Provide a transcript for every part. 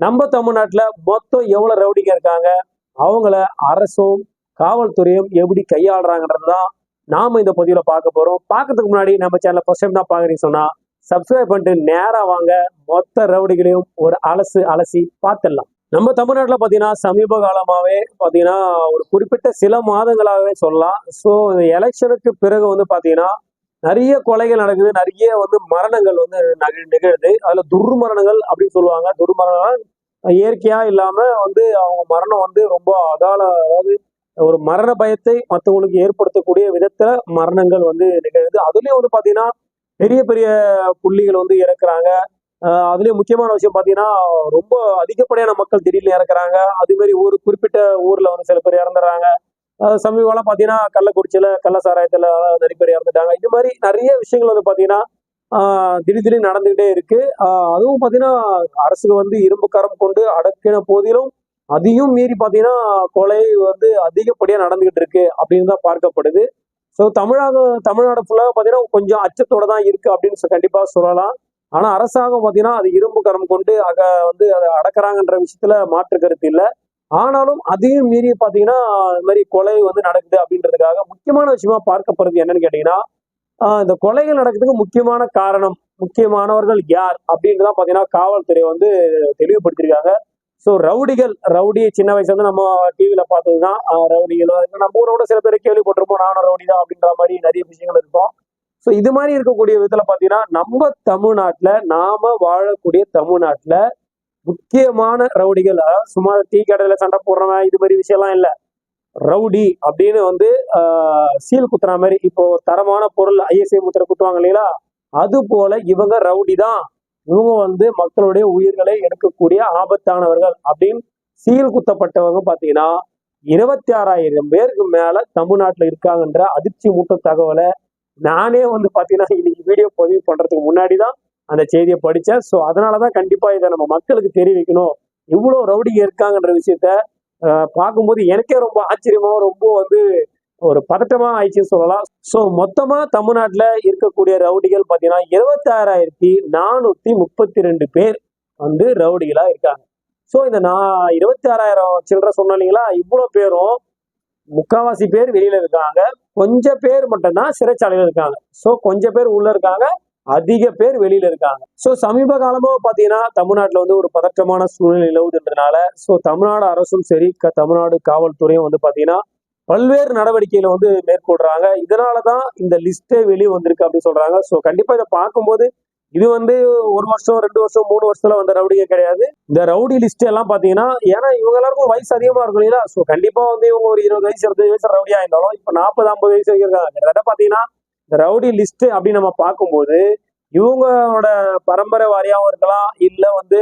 நம்ம தமிழ்நாட்டில் மொத்தம் எவ்வளோ ரவுடிங்க இருக்காங்க? அவங்கள அரசும் காவல்துறையும் எப்படி கையாளுறாங்கன்றது தான் நாம் இந்த பதிவில் பார்க்க போகிறோம் பார்க்கறதுக்கு முன்னாடி நம்ம சேனலை ஃபஸ்ட் டைம் தான் பார்க்குறீங்க சொன்னால் சப்ஸ்கிரைப் பண்ணிட்டு நேராக வாங்க. மொத்த ரவுடிகளையும் ஒரு அலசு அலசி பார்த்துடலாம். நம்ம தமிழ்நாட்டில் பார்த்தீங்கன்னா சமீப காலமாகவே பார்த்தீங்கன்னா ஒரு குறிப்பிட்ட சில மாதங்களாகவே சொல்லலாம். ஸோ இந்த எலெக்ஷனுக்கு பிறகு வந்து பார்த்தீங்கன்னா நிறைய கொலைகள் நடக்குது நிறைய வந்து மரணங்கள் வந்து நக- நிகழுது. அதுல துர்மரணங்கள் அப்படின்னு சொல்லுவாங்க. துர்மரணம் இயற்கையா இல்லாம வந்து அவங்க மரணம் வந்து ரொம்ப அகால அதாவது ஒரு மரண பயத்தை மற்றவங்களுக்கு ஏற்படுத்தக்கூடிய விதத்துல மரணங்கள் வந்து நிகழுது. அதுலயும் வந்து பாத்தீங்கன்னா பெரிய பெரிய புள்ளிகள் வந்து இறக்குறாங்க. அதுலயும் முக்கியமான விஷயம் பாத்தீங்கன்னா ரொம்ப அதிகப்படியான மக்கள் திடீர்னு இறக்குறாங்க. அதே மாதிரி ஒரு குறிப்பிட்ட ஊர்ல வந்து சில பேர் இறந்துடுறாங்க சமீபம்லாம் பார்த்தீங்கன்னா கள்ளக்குறிச்சியில் கள்ள சாராயத்தில் நிறைய இருந்துட்டாங்க இது மாதிரி நிறைய விஷயங்கள் வந்து பார்த்தீங்கன்னா திடீர் திடீர் திடீர்னு நடந்துகிட்டே இருக்கு. அதுவும் பார்த்தீங்கன்னா அரசுக்கு வந்து இரும்பு கரம் கொண்டு அடக்கின போதிலும் அதையும் மீறி பார்த்தீங்கன்னா கொலை வந்து அதிகப்படியாக நடந்துகிட்டு இருக்கு அப்படின்னு தான் பார்க்கப்படுது. ஸோ தமிழக தமிழ்நாடு ஃபுல்லாக பார்த்தீங்கன்னா கொஞ்சம் அச்சத்தோட தான் இருக்கு அப்படின்னு கண்டிப்பாக சொல்லலாம். ஆனால் அரசாங்கம் பார்த்தீங்கன்னா அது இரும்பு கரம் கொண்டு அக வந்து அதை அடக்கிறாங்கன்ற விஷயத்துல மாற்று கருத்து இல்லை. ஆனாலும் அதையும் மீறி பார்த்தீங்கன்னா இந்த மாதிரி கொலை வந்து நடக்குது அப்படின்றதுக்காக முக்கியமான விஷயமா பார்க்கப்படுறது என்னன்னு கேட்டீங்கன்னா இந்த கொலைகள் நடக்கிறதுக்கு முக்கியமான காரணம் முக்கியமானவர்கள் யார் அப்படின்னு தான் பார்த்தீங்கன்னா காவல்துறை வந்து தெளிவுபடுத்திருக்காங்க ஸோ ரவுடிகள் ரவுடி சின்ன வயசுல இருந்து நம்ம டிவியில பார்த்ததுதான் ரவுடிகள். நம்ம ஊரோட சில பேர் கேள்விப்பட்டிருப்போம் நானும் ரவுடி தான் அப்படின்ற மாதிரி நிறைய விஷயங்கள் இருக்கும். ஸோ இது மாதிரி இருக்கக்கூடிய விதத்துல பார்த்தீங்கன்னா நம்ம தமிழ்நாட்டில் நாம வாழக்கூடிய தமிழ்நாட்டில் முக்கியமான ரவுடிகள் அதாவது சும்மா டீ கடையில சண்டை போடுறவன் இது மாதிரி விஷயம்லாம் இல்லை. ரவுடி அப்படின்னு வந்து ஆஹ், சீல் குத்துற மாதிரி இப்போ தரமான பொருள் ஐஎஸ்ஐ முத்திரை குத்துவாங்க இல்லைங்களா? அது போல இவங்க ரவுடி தான். இவங்க வந்து மக்களுடைய உயிர்களை எடுக்கக்கூடிய ஆபத்தானவர்கள் அப்படின்னு சீல் குத்தப்பட்டவங்க பாத்தீங்கன்னா இருபத்தி ஆறாயிரம் பேருக்கு மேல தமிழ்நாட்டுல இருக்காங்கன்ற அதிர்ச்சி மூட்டும் தகவலை நானே வந்து பாத்தீங்கன்னா இன்னைக்கு வீடியோ பதிவு பண்றதுக்கு முன்னாடி தான் அந்த செய்தியை படித்தேன் ஸோ அதனாலதான் கண்டிப்பாக இதை நம்ம மக்களுக்கு தெரிவிக்கணும். இவ்வளோ ரவுடிங்க இருக்காங்கன்ற விஷயத்த பார்க்கும்போது எனக்கே ரொம்ப ஆச்சரியமாக ரொம்ப வந்து ஒரு பதட்டமா ஆயிடுச்சுன்னு சொல்லலாம். ஸோ மொத்தமா தமிழ்நாட்டில் இருக்கக்கூடிய ரவுடிகள் பார்த்தீங்கன்னா இருபத்தாறாயிரத்தி நானூற்றி நானூத்தி முப்பத்தி ரெண்டு பேர் வந்து ரவுடிகளா இருக்காங்க. ஸோ இந்த நான் இருபத்தி ஆறாயிரம் சில்லற சொன்னோம் இல்லைங்களா? இவ்வளோ பேரும் முக்காவாசி பேர் வெளியில இருக்காங்க. கொஞ்சம் பேர் மட்டும்தான் சிறைச்சாலையில் இருக்காங்க. ஸோ கொஞ்சம் பேர் உள்ள இருக்காங்க. அதிக பேர் வெளியில இருக்காங்க. ஸோ சமீப காலமாக பாத்தீங்கன்னா தமிழ்நாட்டில் வந்து ஒரு பதற்றமான சூழ்நிலை நிலவுதுன்றதுனால ஸோ தமிழ்நாடு அரசும் சரி க- தமிழ்நாடு காவல்துறையும் வந்து பாத்தீங்கன்னா பல்வேறு நடவடிக்கைகளை வந்து மேற்கொள்றாங்க. இதனாலதான் இந்த லிஸ்டே வெளியே வந்திருக்கு அப்படின்னு சொல்றாங்க. ஸோ கண்டிப்பா இதை பார்க்கும்போது இது வந்து ஒரு வருஷம் ரெண்டு வருஷம் மூணு வருஷத்துல வந்த ரவுடியே கிடையாது. இந்த ரவுடி லிஸ்ட் எல்லாம் பாத்தீங்கன்னா ஏன்னா இவங்க எல்லாருக்கும் வயசு அதிகமா இருக்கும் இல்லையா? ஸோ கண்டிப்பா வந்து இவங்க ஒரு இருபது வயசு இருபது வயசு ரவுடியா இருந்தாலும் இப்ப நாற்பது ஐம்பது வயசு வரைக்கும் இருக்காங்க. கிட்டத்தட்ட பாத்தீங்கன்னா இந்த ரவுடி லிஸ்ட் அப்படின்னு நம்ம பார்க்கும்போது இவங்களோட பரம்பரை வாரியாகவும் இருக்கலாம் இல்ல வந்து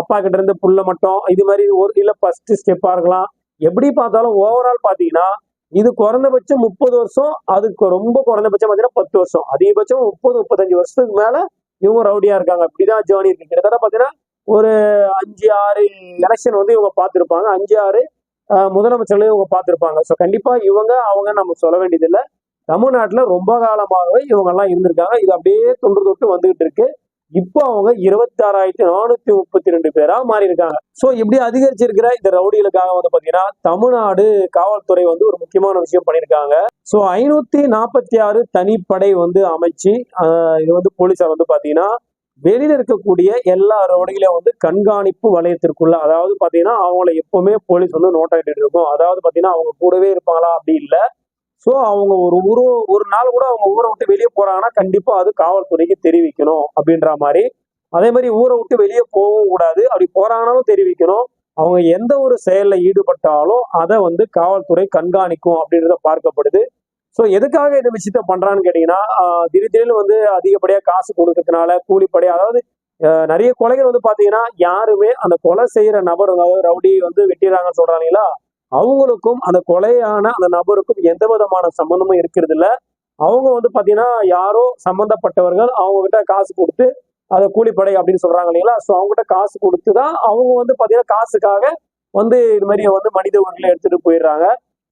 அப்பா கிட்ட இருந்து புள்ள மட்டும் இது மாதிரி ஒரு இல்ல ஃபர்ஸ்ட் ஸ்டெப்பா இருக்கலாம். எப்படி பார்த்தாலும் ஓவரால் பாத்தீங்கன்னா இது குறைந்தபட்சம் முப்பது வருஷம் அதுக்கு ரொம்ப குறைந்தபட்சம் பார்த்தீங்கன்னா பத்து வருஷம். அதிகபட்சம் முப்பது முப்பத்தஞ்சு வருஷத்துக்கு மேல இவங்க ரவுடியா இருக்காங்க. இப்படிதான் ஜேர்னி இருக்கு. கிட்டத்தட்ட பாத்தீங்கன்னா ஒரு அஞ்சு ஆறு எலெக்ஷன் வந்து இவங்க பார்த்திருப்பாங்க. அஞ்சு ஆறு முதலமைச்சர்களையும் இவங்க பார்த்திருப்பாங்க. ஸோ கண்டிப்பா இவங்க அவங்க நம்ம சொல்ல வேண்டியதில்லை. தமிழ்நாட்டில் ரொம்ப காலமாகவே இவங்கெல்லாம் இருந்திருக்காங்க. இது அப்படியே தொன்று தொட்டு வந்துகிட்டு இருக்கு. இப்போ அவங்க இருபத்தி ஆறாயிரத்தி நானூத்தி முப்பத்தி ரெண்டு பேரா மாறி இருக்காங்க ஸோ இப்படி அதிகரிச்சிருக்கிற இந்த ரவுடிகளுக்காக வந்து பாத்தீங்கன்னா தமிழ்நாடு காவல்துறை வந்து ஒரு முக்கியமான விஷயம் பண்ணியிருக்காங்க. ஸோ ஐநூத்தி நாற்பத்தி ஆறு தனிப்படை வந்து அமைச்சு இது வந்து போலீஸார் வந்து பாத்தீங்கன்னா வெளியில இருக்கக்கூடிய எல்லா ரவுடிகளையும் வந்து கண்காணிப்பு வளையத்திற்குள்ள அதாவது பாத்தீங்கன்னா அவங்கள எப்பவுமே போலீஸ் வந்து நோட்டாயிட்டு இருக்கும். அதாவது பாத்தீங்கன்னா அவங்க கூடவே இருப்பாங்களா? அப்படி இல்லை. ஸோ அவங்க ஒரு ஊரு ஒரு நாள் கூட அவங்க ஊரை விட்டு வெளியே போறாங்கன்னா கண்டிப்பா அது காவல்துறைக்கு தெரிவிக்கணும் அப்படின்ற மாதிரி. அதே மாதிரி ஊரை விட்டு வெளியே போகவும் கூடாது. அப்படி போறாங்கனாலும் தெரிவிக்கணும். அவங்க எந்த ஒரு செயல்ல ஈடுபட்டாலும் அதை வந்து காவல்துறை கண்காணிக்கும் அப்படின்றத பார்க்கப்படுது. ஸோ எதுக்காக இந்த விஷயத்த பண்றான்னு கேட்டீங்கன்னா திடீர் திடீர்னு வந்து அதிகப்படியா காசு கொடுக்கறதுனால கூலிப்படை அதாவது ஆஹ் நிறைய கொலைகள் வந்து பாத்தீங்கன்னா யாருமே அந்த கொலை செய்யற நபர் அதாவது ரவுடி வந்து வெட்டிடுறாங்கன்னு சொல்றாங்களா அவங்களுக்கும் அந்த கொலையான அந்த நபருக்கும் எந்த விதமான சம்பந்தமும் இருக்கிறது இல்லை அவங்க வந்து பாத்தீங்கன்னா யாரோ சம்பந்தப்பட்டவர்கள் அவங்க கிட்ட காசு கொடுத்து அதை கூலிப்படை அப்படின்னு சொல்றாங்க இல்லைங்களா? ஸோ அவங்ககிட்ட காசு கொடுத்து தான் அவங்க வந்து பாத்தீங்கன்னா காசுக்காக வந்து இது மாதிரி வந்து மனித உயிர்களை எடுத்துட்டு போயிடுறாங்க.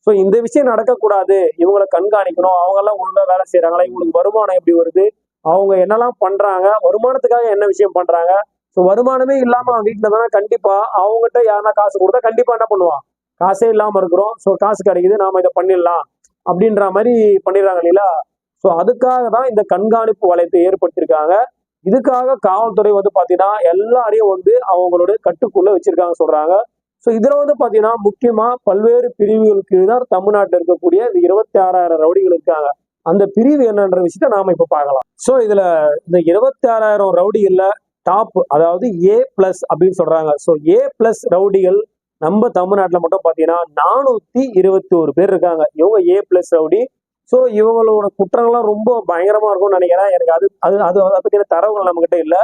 ஸோ இந்த விஷயம் நடக்கக்கூடாது. இவங்களை கண்காணிக்கணும். அவங்க எல்லாம் வேலை செய்யறாங்களா இவங்களுக்கு வருமானம் எப்படி வருது? அவங்க என்னெல்லாம் பண்றாங்க? வருமானத்துக்காக என்ன விஷயம் பண்றாங்க? ஸோ வருமானமே இல்லாம வீட்டில் தானே கண்டிப்பா அவங்ககிட்ட யாருன்னா காசு கொடுத்தா கண்டிப்பா என்ன பண்ணுவான்? காசே இல்லாம இருக்கிறோம். ஸோ காசு கிடைக்குது நாம இதை பண்ணிடலாம். அப்படின்ற மாதிரி பண்ணிடுறாங்க இல்லைங்களா ஸோ அதுக்காக தான் இந்த கண்காணிப்பு வளையத்தை ஏற்படுத்தியிருக்காங்க. இதுக்காக காவல்துறை வந்து பாத்தீங்கன்னா எல்லாரையும் வந்து அவங்களோட கட்டுக்குள்ளே வச்சிருக்காங்க சொல்றாங்க. ஸோ இதுல வந்து பாத்தீங்கன்னா முக்கியமா பல்வேறு பிரிவுகளுக்கு கீழ் தான் தமிழ்நாட்டில் இருக்கக்கூடிய இந்த இருபத்தி ஆறாயிரம் ரவுடிகள் இருக்காங்க. அந்த பிரிவு என்னன்ற விஷயத்த நாம இப்போ பார்க்கலாம். ஸோ இதுல இந்த இருபத்தி ஆறாயிரம் ரவுடிகள்ல டாப் அதாவது ஏ பிளஸ் அப்படின்னு சொல்றாங்க. ஸோ ஏ பிளஸ் ரவுடிகள் நம்ம தமிழ்நாட்டில் மட்டும் பார்த்தீங்கன்னா நானூத்தி இருபத்தி ஒரு பேர் இருக்காங்க. இவங்க ஏ பிளஸ் ரவுடி. ஸோ இவங்களோட குற்றங்கள்லாம் ரொம்ப பயங்கரமா இருக்கும்னு நினைக்கிறேன். எனக்கு அது அது அது அதை பத்தின தரவுகள் நம்மகிட்ட இல்லை.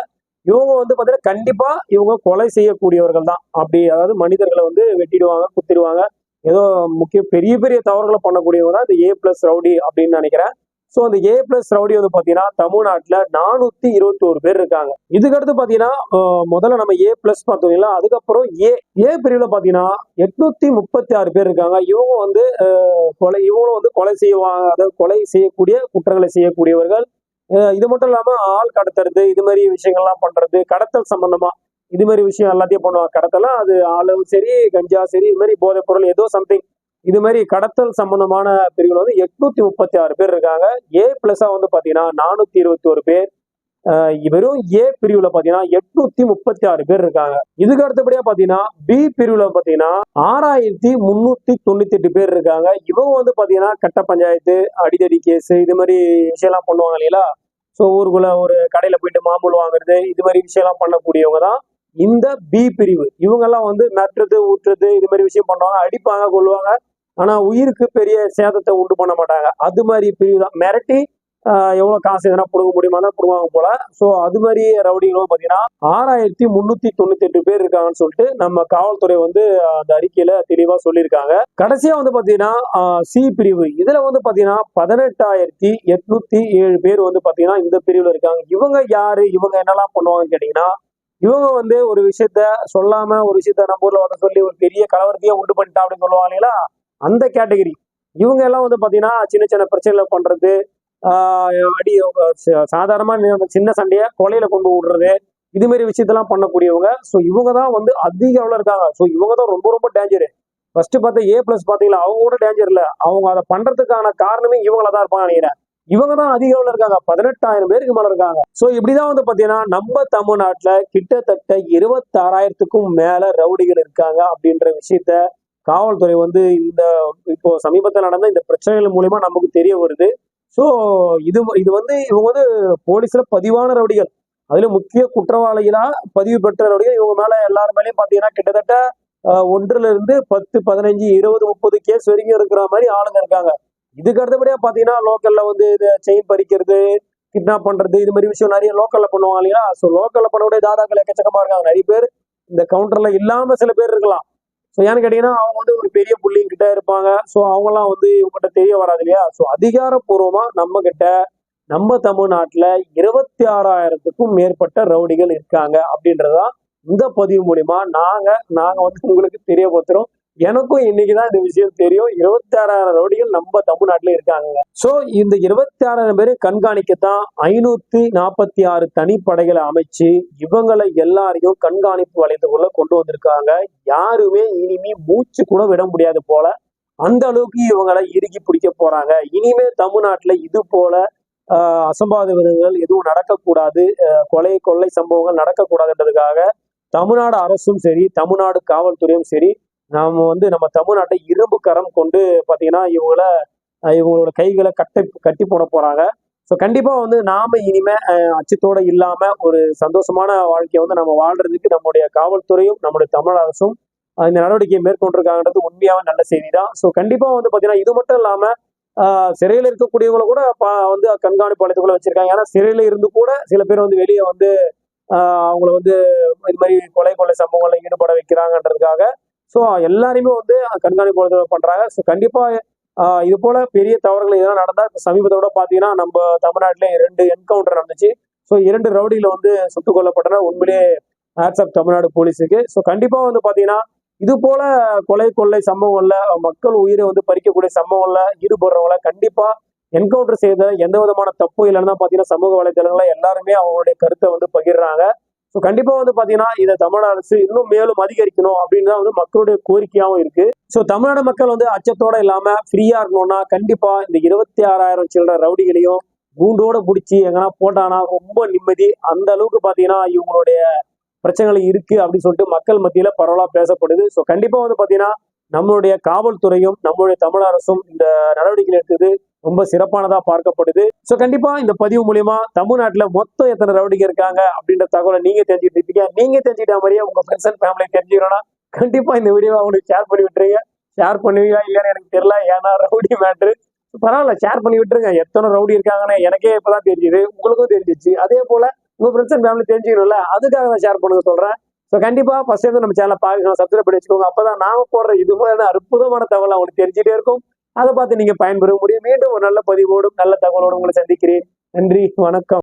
இவங்க வந்து பார்த்தீங்கன்னா கண்டிப்பா இவங்க கொலை செய்யக்கூடியவர்கள் தான். அப்படி அதாவது மனிதர்களை வந்து வெட்டிடுவாங்க குத்திடுவாங்க. ஏதோ முக்கிய பெரிய பெரிய தவறுகளை பண்ணக்கூடியவங்க தான் இந்த ஏ பிளஸ் ரவுடி அப்படின்னு நினைக்கிறேன். ஸோ அந்த ஏ பிளஸ் ரவுடி வந்து பார்த்தீங்கன்னா தமிழ்நாட்டில் நானூத்தி இருபத்தி ஒரு பேர் இருக்காங்க. இதுக்கடுத்து பார்த்தீங்கன்னா முதல்ல நம்ம ஏ பிளஸ் பார்த்தோம்ல அதுக்கப்புறம் ஏ ஏ பிரிவில் பார்த்தீங்கன்னா எட்நூத்தி முப்பத்தி ஆறு பேர் இருக்காங்க. இவங்க வந்து கொலை இவங்களும் வந்து கொலை செய்வாங்க. அதாவது கொலை செய்யக்கூடிய குற்றங்களை செய்யக்கூடியவர்கள். இது மட்டும் இல்லாம ஆள் கடத்துறது இது மாதிரி விஷயங்கள்லாம் பண்றது கடத்தல் சம்பந்தமா இது மாதிரி விஷயம் எல்லாத்தையும் பண்ணுவாங்க. கடத்தலாம் அது ஆளும் சரி கஞ்சா சரி இது மாதிரி போதைப் பொருள் ஏதோ சம்திங் இது மாதிரி கடத்தல் சம்பந்தமான பிரிவில் வந்து எட்நூத்தி முப்பத்தி ஆறு பேர் இருக்காங்க. ஏ பிளஸா வந்து பாத்தீங்கன்னா நானூத்தி இருபத்தி ஒரு பேர். வெறும் ஏ பிரிவுல பாத்தீங்கன்னா எட்நூத்தி முப்பத்தி ஆறு பேர் இருக்காங்க. இதுக்கு அடுத்தபடியா பாத்தீங்கன்னா பி பிரிவுல பாத்தீங்கன்னா ஆறாயிரத்தி முன்னூத்தி தொண்ணூத்தி எட்டு பேர் இருக்காங்க. இவங்க வந்து பாத்தீங்கன்னா கட்ட பஞ்சாயத்து அடிதடி கேஸ் இது மாதிரி விஷயம்லாம் பண்ணுவாங்க இல்லைங்களா? ஸோ ஊருக்குள்ள ஒரு கடையில போயிட்டு மாம்பூல் வாங்குறது இது மாதிரி விஷயம்லாம் பண்ணக்கூடியவங்க தான் இந்த பி பிரிவு. இவங்கெல்லாம் வந்து மெட்டுறது ஊற்றுறது இது மாதிரி விஷயம் பண்ணுவாங்க அடிப்பாங்க கொள்ளுவாங்க ஆனா உயிருக்கு பெரிய சேதத்தை உண்டு பண்ண மாட்டாங்க. அது மாதிரி பிரிவு தான். மிரட்டி எவ்வளோ எவ்வளவு காசு எதனா கொடுக்க முடியுமா தான் கொடுவாங்க போல. ஸோ அது மாதிரி ரவுடிகளும் பார்த்தீங்கன்னா ஆறாயிரத்தி முன்னூத்தி தொண்ணூத்தி எட்டு பேர் இருக்காங்கன்னு சொல்லிட்டு நம்ம காவல்துறை வந்து அந்த அறிக்கையில தெளிவா சொல்லியிருக்காங்க. கடைசியா வந்து பாத்தீங்கன்னா சி பிரிவு. இதுல வந்து பாத்தீங்கன்னா பதினெட்டாயிரத்தி எட்நூத்தி ஏழு பேர் வந்து பாத்தீங்கன்னா இந்த பிரிவுல இருக்காங்க. இவங்க யாரு? இவங்க என்னெல்லாம் பண்ணுவாங்கன்னு கேட்டீங்கன்னா இவங்க வந்து ஒரு விஷயத்த சொல்லாம ஒரு விஷயத்த நம்ம ஊர்ல வந்து சொல்லி ஒரு பெரிய கலவரத்தையே உண்டு பண்ணிட்டா அப்படின்னு சொல்லுவாங்க இல்லைங்களா? அந்த கேட்டகரி. இவங்க எல்லாம் வந்து பார்த்தீங்கன்னா சின்ன சின்ன பிரச்சனைகளை பண்றது அடி சாதாரணமாக சாதாரணமா சின்ன சண்டையை கொலையில கொண்டு விடுறது இது மாதிரி விஷயத்தெல்லாம் பண்ணக்கூடியவங்க. ஸோ இவங்க தான் வந்து அதிக அளவில் இருக்காங்க. ஸோ இவங்க தான் ரொம்ப ரொம்ப டேஞ்சரு ஃபர்ஸ்ட் பார்த்தா ஏ பிளஸ் பாத்தீங்களா அவங்க கூட டேஞ்சர் இல்ல. அவங்க அதை பண்றதுக்கான காரணமே இவங்கள தான் இருப்பாங்க நினைக்கிறேன். இவங்க தான் அதிக அளவில் இருக்காங்க. பதினெட்டாயிரம் பேருக்கு மேல இருக்காங்க. ஸோ இப்படிதான் வந்து பாத்தீங்கன்னா நம்ம தமிழ்நாட்டுல கிட்டத்தட்ட இருபத்தாறாயிரத்துக்கும் மேல ரவுடிகள் இருக்காங்க அப்படின்ற விஷயத்த காவல்துறை வந்து இந்த இப்போ சமீபத்தில் நடந்த இந்த பிரச்சனைகள் மூலயமா நமக்கு தெரிய வருது. ஸோ இது இது வந்து இவங்க வந்து போலீஸ்ல பதிவான ரவுடிகள். அதுல முக்கிய குற்றவாளிகளா பதிவு பெற்ற ரவுடிகள். இவங்க மேல எல்லாரும் மேலேயும் பாத்தீங்கன்னா கிட்டத்தட்ட அஹ், ஒன்றுல இருந்து பத்து பதினஞ்சு இருபது முப்பது கேஸ் வரைக்கும் இருக்கிற மாதிரி ஆளுங்க இருக்காங்க. இதுக்கு அடுத்தபடியா பாத்தீங்கன்னா லோக்கல்ல வந்து இது செயின் பறிக்கிறது கிட்னாப் பண்றது இது மாதிரி விஷயம் நிறைய லோக்கல்ல பண்ணுவாங்க இல்லையா? ஸோ லோக்கல்ல பண்ணக்கூடிய தாதாக்கள் எக்கச்சக்கமா இருக்காங்க. நிறைய பேர் இந்த கவுண்டர்ல இல்லாம சில பேர் இருக்கலாம். ஸோ ஏன்னு கேட்டீங்கன்னா அவங்க வந்து ஒரு பெரிய புள்ளிங்கிட்ட இருப்பாங்க. ஸோ அவங்கலாம் வந்து இவங்ககிட்ட தெரிய வராது இல்லையா? ஸோ அதிகாரப்பூர்வமா நம்ம கிட்ட நம்ம தமிழ்நாட்டில் இருபத்தி ஆறாயிரத்துக்கும் மேற்பட்ட ரவுடிகள் இருக்காங்க அப்படின்றதான் இந்த பதிவு மூலிமா நாங்க நாங்க வந்து உங்களுக்கு தெரியப்படுத்துகிறோம் எனக்கும் இன்னைக்குதான் இந்த விஷயம் தெரியும். இருபத்தி ஆறாயிரம் ரவுடிகள் நம்ம தமிழ்நாட்டில் இருக்காங்க. சோ இந்த இருபத்தி ஆறாயிரம் பேரை கண்காணிக்கத்தான் ஐநூத்தி நாற்பத்தி ஆறு தனிப்படைகளை அமைச்சு இவங்களை எல்லாரையும் கண்காணிப்பு வளையத்துக்குள்ள கொண்டு வந்திருக்காங்க. யாருமே இனிமே மூச்சு கூட விட முடியாது போல. அந்த அளவுக்கு இவங்களை இறுக்கி பிடிக்க போறாங்க. இனிமே தமிழ்நாட்டுல இது போல ஆஹ், அசம்பாவிதங்கள் எதுவும் நடக்கக்கூடாது. கொலை கொள்ளை சம்பவங்கள் நடக்கக்கூடாதுன்றதுக்காக தமிழ்நாடு அரசும் சரி தமிழ்நாடு காவல்துறையும் சரி நாம வந்து நம்ம தமிழ்நாட்டை இரும்பு கரம் கொண்டு பார்த்தீங்கன்னா இவங்கள இவங்களோட கைகளை கட்டை கட்டி போட போறாங்க. ஸோ கண்டிப்பாக வந்து நாம இனிமே அஹ், அச்சத்தோட ஒரு சந்தோஷமான வாழ்க்கையை வந்து நம்ம வாழ்றதுக்கு நம்முடைய காவல்துறையும் நம்முடைய தமிழ் அரசும் இந்த நடவடிக்கையை மேற்கொண்டிருக்காங்கன்றது உண்மையாவே நல்ல செய்தி தான் ஸோ கண்டிப்பாக வந்து பார்த்தீங்கன்னா இது மட்டும் இல்லாமல் சிறையில் இருக்கக்கூடியவங்கள கூட பா- வந்து கண்காணிப்பு வளையத்துக்குள்ள வச்சிருக்காங்க. ஏன்னா சிறையில் இருந்து கூட சில பேர் வந்து வெளியே வந்து அவங்கள வந்து இது மாதிரி கொலை கொலை சம்பவங்களில் ஈடுபட வைக்கிறாங்கன்றதுக்காக ஸோ எல்லாரையுமே வந்து கண்காணிப்பு பண்ணுறாங்க பண்றாங்க. ஸோ கண்டிப்பா இது போல பெரிய தவறுகள் இதெல்லாம் நடந்தா இப்போ சமீபத்தோட பாத்தீங்கன்னா நம்ம தமிழ்நாட்டிலே ரெண்டு என்கவுண்டர் நடந்துச்சு. ஸோ இரண்டு ரவுடியில் வந்து சுட்டுக் கொல்லப்பட்டன. உண்மையிலே வாட்ஸ்அப் தமிழ்நாடு போலீஸுக்கு. ஸோ கண்டிப்பா வந்து பாத்தீங்கன்னா இது போல கொலை கொள்ளை சம்பவங்கள்ல மக்கள் உயிரை வந்து பறிக்கக்கூடிய சம்பவங்கள்ல ஈடுபடுறவங்கள கண்டிப்பா என்கவுண்டர் செய்த எந்த விதமான தப்பு இல்லைன்னு தான் பாத்தீங்கன்னா சமூக வலைதளங்கள்ல எல்லாருமே அவங்களுடைய கருத்தை வந்து பகிர்றாங்க. ஸோ கண்டிப்பாக வந்து பார்த்தீங்கன்னா இதை தமிழ்நாடு அரசு இன்னும் மேலும் அதிகரிக்கணும் அப்படின்னு தான் வந்து மக்களுடைய கோரிக்கையாகவும் இருக்கு. ஸோ தமிழ்நாடு மக்கள் வந்து அச்சத்தோட இல்லாமல் ஃப்ரீயாக இருக்கணும்னா கண்டிப்பாக இந்த இருபத்தி ஆறாயிரம் சில்லற ரவுடிகளையும் கூண்டோட பிடிச்சி எங்கன்னா போட்டானா ரொம்ப நிம்மதி. அந்த அளவுக்கு பார்த்தீங்கன்னா இவங்களுடைய பிரச்சனைகள் இருக்கு அப்படின்னு சொல்லிட்டு மக்கள் மத்தியில பரவலாக பேசப்படுது. ஸோ கண்டிப்பாக வந்து பார்த்தீங்கன்னா நம்மளுடைய காவல்துறையும் நம்மளுடைய தமிழ் அரசும் இந்த நடவடிக்கைகள் எடுத்தது ரொம்ப சிறப்பானதா பார்க்கப்படுது. ஸோ கண்டிப்பா இந்த பதிவு மூலியமா தமிழ்நாட்டுல மொத்தம் எத்தனை ரவுடிங்க இருக்காங்க அப்படின்ற தகவலை நீங்க தெரிஞ்சுட்டு இருப்பீங்க. நீங்க தெரிஞ்சுக்கிட்ட மாதிரியே உங்க ஃப்ரெண்ட்ஸ் அண்ட் ஃபேமிலி தெரிஞ்சுக்கணும்னா கண்டிப்பா இந்த வீடியோவை அவங்களுக்கு ஷேர் பண்ணி விட்டுருங்க. ஷேர் பண்ணுவீங்களா இல்லைன்னு எனக்கு தெரியல. ஏன்னா ரவுடி மேட்ரு பரவாயில்ல ஷேர் பண்ணி விட்டுருங்க. எத்தனை ரவுடி இருக்காங்கன்னு எனக்கே இப்பதான் தெரிஞ்சுது. உங்களுக்கும் தெரிஞ்சிச்சு. அதே போல உங்க ஃப்ரெண்ட்ஸ் அண்ட் ஃபேமிலி தெரிஞ்சுக்கணும்ல அதுக்காக நான் ஷேர் பண்ணுங்க சொல்றேன். ஸோ கண்டிப்பாக ஃபர்ஸ்ட் டைம் நம்ம சேனலை பார்க்கணும் சப்ஸ்கிரைப் பண்ணி வச்சுக்கோங்க. அப்போ தான் நாம போடுற இது மாதிரி அற்புதமான தகவல் அவங்களுக்கு தெரிஞ்சுட்டே இருக்கும். அதை பார்த்து நீங்க பயன்பெற முடியும். மீண்டும் ஒரு நல்ல பதிவோடும் நல்ல தகவலோடும் உங்களை சந்திக்கிறேன். நன்றி வணக்கம்.